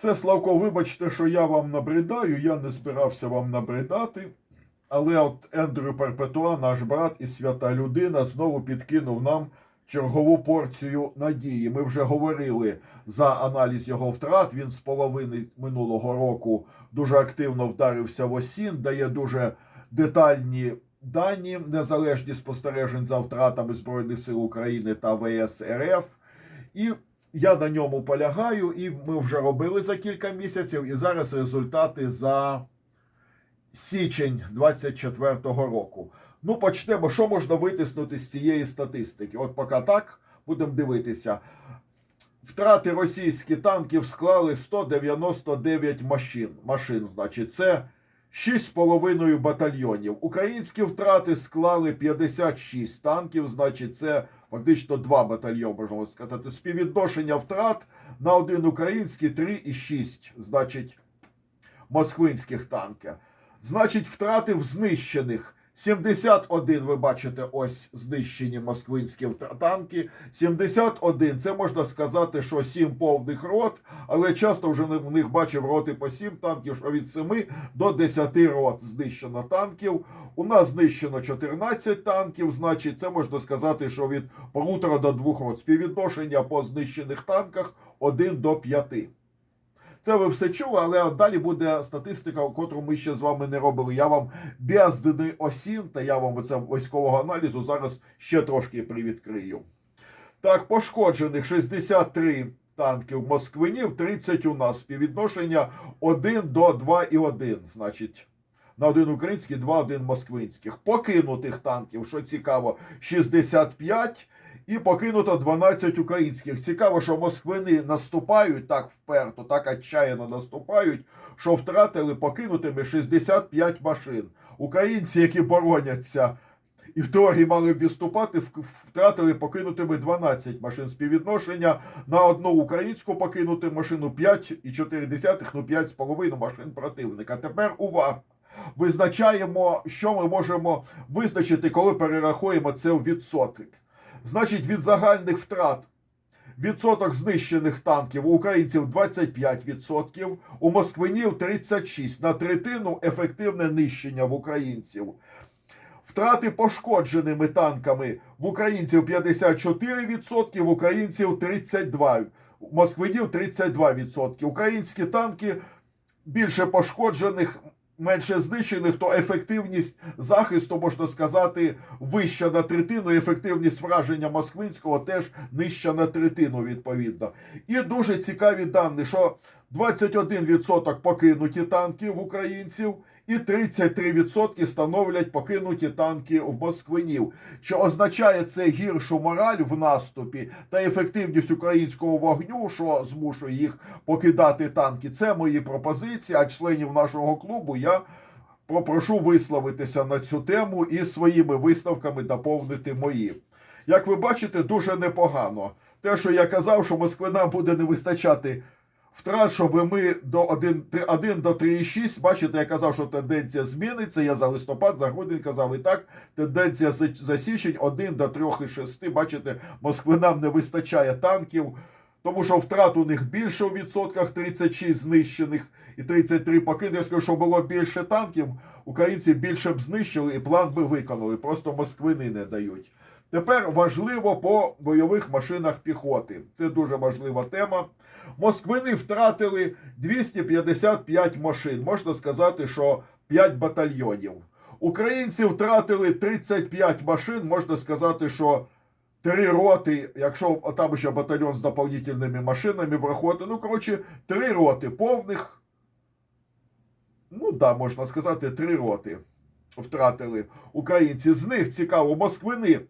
Це Славко, вибачте, що я вам набридаю, я не збирався вам набридати. Але от Ендрю Перпетуа, наш брат і свята людина, знову підкинув нам чергову порцію надії. Ми вже говорили за аналіз його втрат. Він з половини минулого року дуже активно вдарився в осін, дає дуже детальні дані, незалежні спостережень за втратами Збройних сил України та ВС. І я на ньому полягаю, і ми вже робили за кілька місяців, і зараз результати за січень 24-го року. Ну, почнемо, що можна витиснути з цієї статистики. От поки так будемо дивитися. Втрати російські танків склали 199 машин. Машин, значить, це 6,5 батальйонів. Українські втрати склали 56 танків, значить, це фактично два батальйони, можна сказати. Співвідношення втрат на один український 3,6, значить, москвинських танків. Значить, втрати в знищених 71, ви бачите, ось знищені москвинські танки. 71, це можна сказати, що 7 повних рот, але часто вже в них бачив роти по 7 танків, що від 7 до 10 рот знищено танків. У нас знищено 14 танків, значить, це можна сказати, що від полутора до двох рот. Співвідношення по знищених танках 1 до 5. Це ви все чули, але от далі буде статистика, котру ми ще з вами не робили. Я вам бездний осін, та я вам оце військового аналізу зараз ще трошки привідкрию. Так, пошкоджених 63 танків москвинів, 30 у нас співвідношення 1 до 2,1, значить. На один український, два один москвинських. Покинутих танків, що цікаво, 65 і покинуто 12 українських. Цікаво, що москвини наступають так вперто, так отчаяно наступають, що втратили покинутими 65 машин. Українці, які бороняться і в теорії мали б відступати, втратили покинутими 12 машин. Співвідношення на одну українську покинуту машину 5,4, ну 5,5 машин противника. Тепер увага. Визначаємо, що ми можемо визначити, коли перерахуємо це в відсоток. Значить, від загальних втрат відсоток знищених танків у українців 25%, у москвинів 36%. На третину ефективне нищення в українців. Втрати пошкодженими танками в українців 54%, в українців 32%, москвинів 32%. Українські танки більше пошкоджених, менше знищених, то ефективність захисту, можна сказати, вища на третину. Ефективність враження москвинського теж нижча на третину, відповідно. І дуже цікаві дані, що 21% покинуті танки в українців. І 33% становлять покинуті танки в москвинів, що означає це гіршу мораль в наступі та ефективність українського вогню, що змушує їх покидати танки. Це мої пропозиції. А членів нашого клубу я попрошу висловитися на цю тему і своїми висновками доповнити мої. Як ви бачите, дуже непогано. Те, що я казав, що москвинам буде не вистачати втрат, щоб ми до 1, 1 до 3,6, бачите, я казав, що тенденція зміниться. Я за листопад, за грудень казав і так. Тенденція за, січень 1 до 3,6. Бачите, москвинам не вистачає танків. Тому що втрат у них більше у відсотках 36 знищених і 33 покинутих. Я скажу, що було більше танків, українці більше б знищили і план би виконали. Просто москвини не дають. Тепер важливо по бойових машинах піхоти. Це дуже важлива тема. Москвини втратили 255 машин. Можна сказати, що 5 батальйонів. Українці втратили 35 машин. Можна сказати, що три роти, якщо там ще батальйон з дополнительними машинами врахувати, ну, коротше, три роти повних. Ну, да, можна сказати, три роти втратили українці. З них цікаво, москвини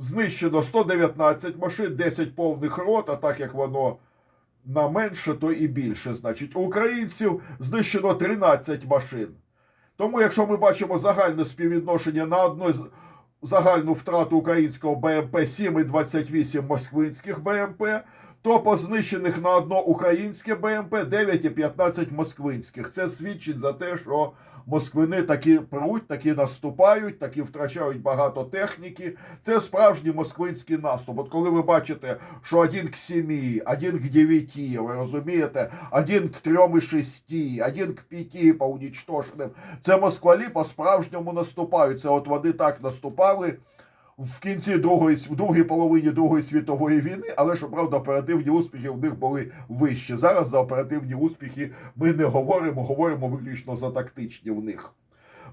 знищено 119 машин, 10 повних рот, а так як воно на менше, то і більше. Значить, у українців знищено 13 машин. Тому, якщо ми бачимо загальне співвідношення на одну загальну втрату українського БМП 7,28 москвинських БМП, то по знищених на одно українське БМП 9 і 15 москвинських. Це свідчить за те, що москвини такі пруть, такі наступають, такі втрачають багато техніки. Це справжній москвинський наступ. От коли ви бачите, що один к 7, один к 9, ви розумієте, один к 3 і 6, один к 5 по унічтоженим. Це москвалі по-справжньому наступають. Це от вони так наступали в кінці другої в другій половині Другої світової війни, але щоправда, оперативні успіхи в них були вищі. Зараз за оперативні успіхи ми не говоримо, говоримо виключно за тактичні в них.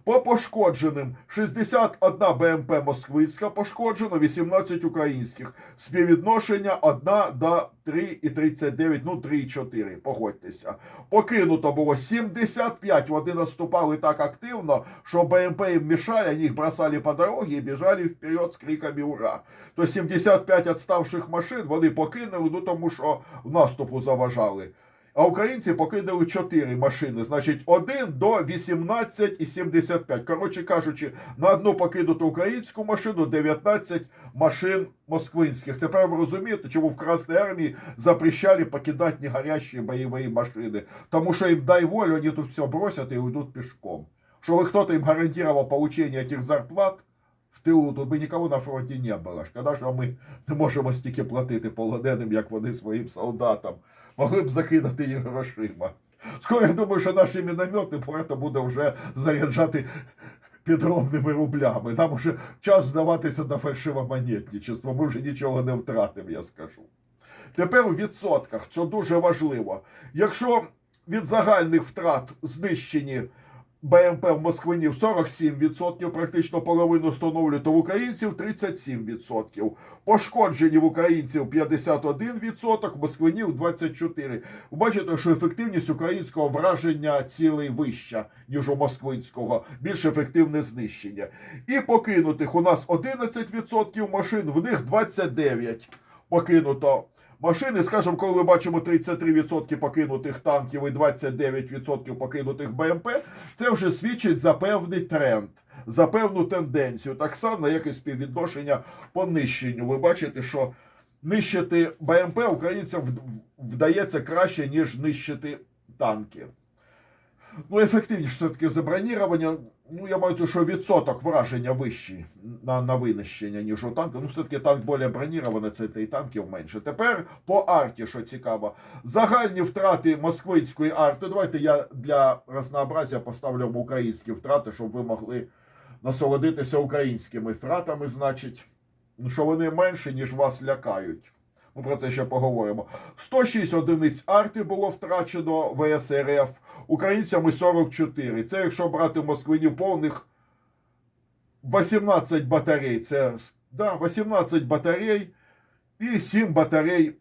По пошкодженим 61 БМП Москвицька пошкоджено, 18 українських. Співвідношення 1 до 3,39, ну 3,4, погодьтеся. Покинуто було 75, вони наступали так активно, що БМП їм мішали, их бросали по дороге і біжали вперед з криками «Ура!». То 75 відставших машин вони покинули, ну тому що в наступу заважали. А українці покинули 4 машини, значить 1 до 18 і 75. Коротше кажучи, на одну покинуту українську машину 19 машин москвинських. Тепер ви розумієте, чому в Красній армії запрещали покидати негорящі бойові машини. Тому що їм дай волю, вони тут все бросять і уйдуть пішком. Чтобы кто-то им гарантировал получение этих зарплат в тилу, тут би нікого на фронті не було. Шкода, що ми не можемо стільки платити полоненим, як вони своїм солдатам. Могли б закидати їх грошима. Скоро я думаю, що наші міномети поета буде вже заряджати підробними рублями. Нам вже час вдаватися на фальшивомонетничество. Ми вже нічого не втратимо, я скажу. Тепер у відсотках, що дуже важливо. Якщо від загальних втрат знищені БМП в Москвинів 47%, практично половину становлює, то в українців 37%. Пошкоджені в українців 51%, в Москвинів 24%. Ви бачите, що ефективність українського враження цілей вища, ніж у москвинського, більш ефективне знищення. І покинутих у нас 11% машин, в них 29% покинуто. Машини, скажімо, коли ми бачимо 33% покинутих танків і 29% покинутих БМП, це вже свідчить за певний тренд, за певну тенденцію. Так само, як і співвідношення по нищенню. Ви бачите, що нищити БМП українцям вдається краще, ніж нищити танки. Ну, ефективніше все-таки забронірування. Ну, я маю що відсоток враження вищий на, на винищення, ніж у танку. Ну, все-таки танк більш бронірований, це і танків менше. Тепер по арті, що цікаво. Загальні втрати москвицької арти. Давайте я для разнообразя поставлю українські втрати, щоб ви могли насолодитися українськими втратами, значить, ну, що вони менші, ніж вас лякають. Ми про це ще поговоримо. 106 одиниць арти було втрачено ВСРФ, українцями 44. Це якщо брати москвинів повних 18 батарей. Це да, 18 батарей і 7 батарей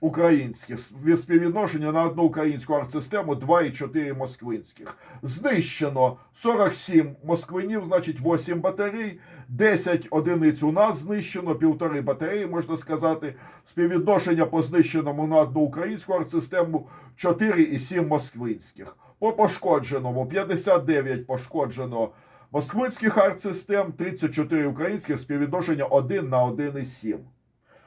українських. Від співвідношення на одну українську артсистему 2,4 москвинських. Знищено 47 москвинів, значить 8 батарей, 10 одиниць у нас знищено, півтори батареї, можна сказати. Співвідношення по знищеному на одну українську артсистему 4,7 москвинських. По пошкодженому 59 пошкоджено москвинських артсистем, 34 українських, співвідношення 1 на 1,7.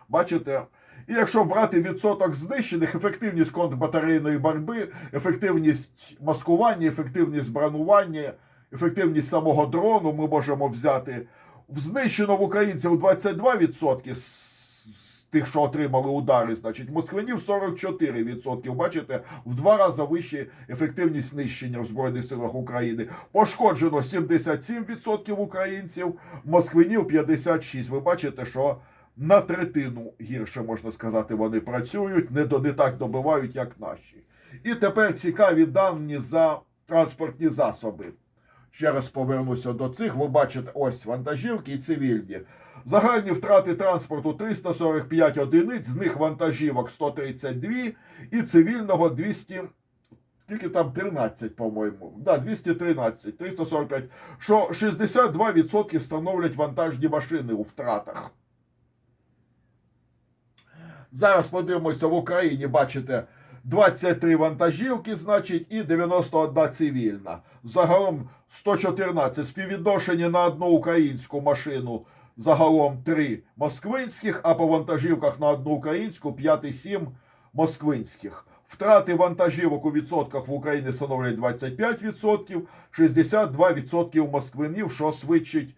Бачите? І якщо брати відсоток знищених, ефективність контрбатарейної боротьби, ефективність маскування, ефективність бранування, ефективність самого дрону ми можемо взяти. Знищено в українців 22% з тих, що отримали удари, значить, москвинів 44%. Бачите, в два рази вища ефективність знищення в Збройних силах України. Пошкоджено 77% українців, москвинів 56%. Ви бачите, що на третину гірше можна сказати, вони працюють, не, до- не так добивають, як наші. І тепер цікаві дані за транспортні засоби. Ще раз повернуся до цих. Ви бачите, ось вантажівки і цивільні. Загальні втрати транспорту 345 одиниць, з них вантажівок 132 і цивільного 200. Скільки там 13, по-моєму. Да, 213, 345. Що 62% становлять вантажні машини у втратах. Зараз подивимося в Україні, бачите, 23 вантажівки, значить, і 91 цивільна. Загалом 114 співвідношення на одну українську машину загалом 3 москвинських, а по вантажівках на одну українську 5,7 москвинських. Втрати вантажівок у відсотках в Україні становлять 25%, 62% у москвинів, що свідчить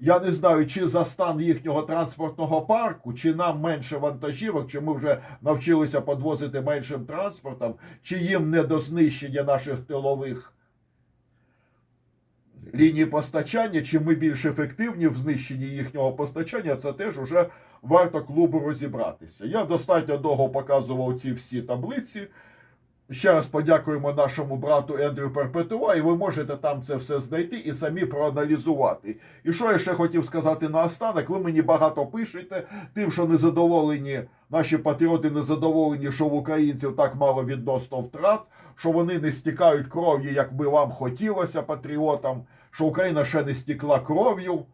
я не знаю, чи за стан їхнього транспортного парку, чи нам менше вантажівок, чи ми вже навчилися подвозити меншим транспортом, чи їм не до знищення наших тилових ліній постачання, чи ми більш ефективні в знищенні їхнього постачання, це теж уже варто клубу розібратися. Я достатньо довго показував ці всі таблиці. Ще раз подякуємо нашому брату Ендрю Перпетуа, і ви можете там це все знайти і самі проаналізувати. І що я ще хотів сказати наостанок, ви мені багато пишете, тим, що незадоволені, наші патріоти незадоволені, що в українців так мало відносно втрат, що вони не стікають кров'ю, як би вам хотілося, патріотам, що Україна ще не стікла кров'ю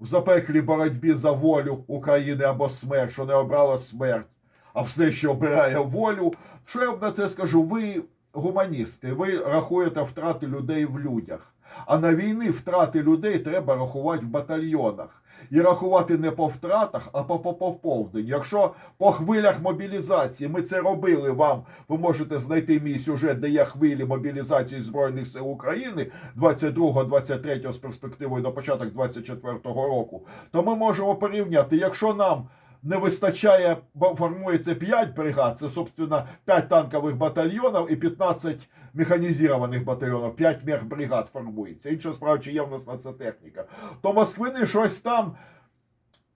в запеклій боротьбі за волю України або смерть, що не обрала смерть а все, що обирає волю. Що я вам на це скажу? Ви гуманісти, ви рахуєте втрати людей в людях. А на війни втрати людей треба рахувати в батальйонах. І рахувати не по втратах, а по по- поповненню. Якщо по хвилях мобілізації ми це робили вам, ви можете знайти мій сюжет, де є хвилі мобілізації Збройних сил України 22-23 з перспективою до початок 24-го року, то ми можемо порівняти, якщо нам не вистачає, бо формується 5 бригад, це, собственно, 5 танкових батальйонів і 15 механізованих батальйонів, 5 мехбригад формується. Інша справа, чи є в нас на це техніка. То москвини щось там.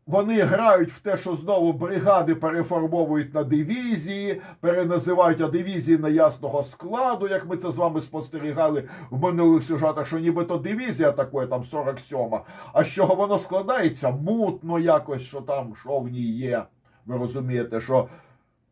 Вони грають в те, що знову бригади переформовують на дивізії, переназивають а дивізії неясного складу, як ми це з вами спостерігали в минулих сюжетах, що нібито дивізія такої, там 47-ма, а з чого воно складається? Мутно якось, що там, що в ній є. Ви розумієте, що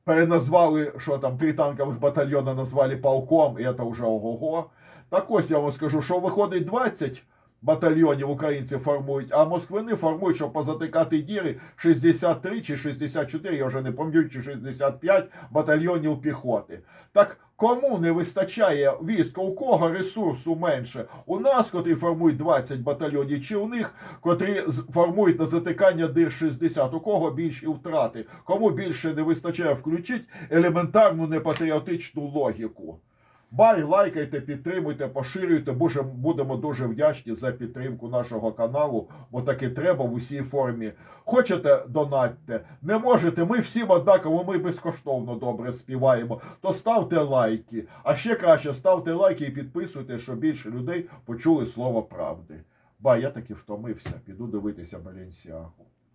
переназвали, що там три танкових батальйони назвали полком, і це вже ого-го. Так ось я вам скажу, що виходить 20 батальйонів українці формують, а москвини формують, щоб позатикати діри 63 чи 64, я вже не пам'ятаю, чи 65 батальйонів піхоти. Так кому не вистачає війська, у кого ресурсу менше? У нас, котрі формують 20 батальйонів, чи у них, котрі формують на затикання дир 60, у кого більші втрати? Кому більше не вистачає включити елементарну непатріотичну логіку? Бай, лайкайте, підтримуйте, поширюйте. Боже, будемо дуже вдячні за підтримку нашого каналу, бо таки треба в усій формі. Хочете донатьте, не можете. Ми всім однаково, ми безкоштовно добре співаємо. То ставте лайки. А ще краще ставте лайки і підписуйте, щоб більше людей почули слово правди. Бай, я таки втомився. Піду дивитися Баленсіагу.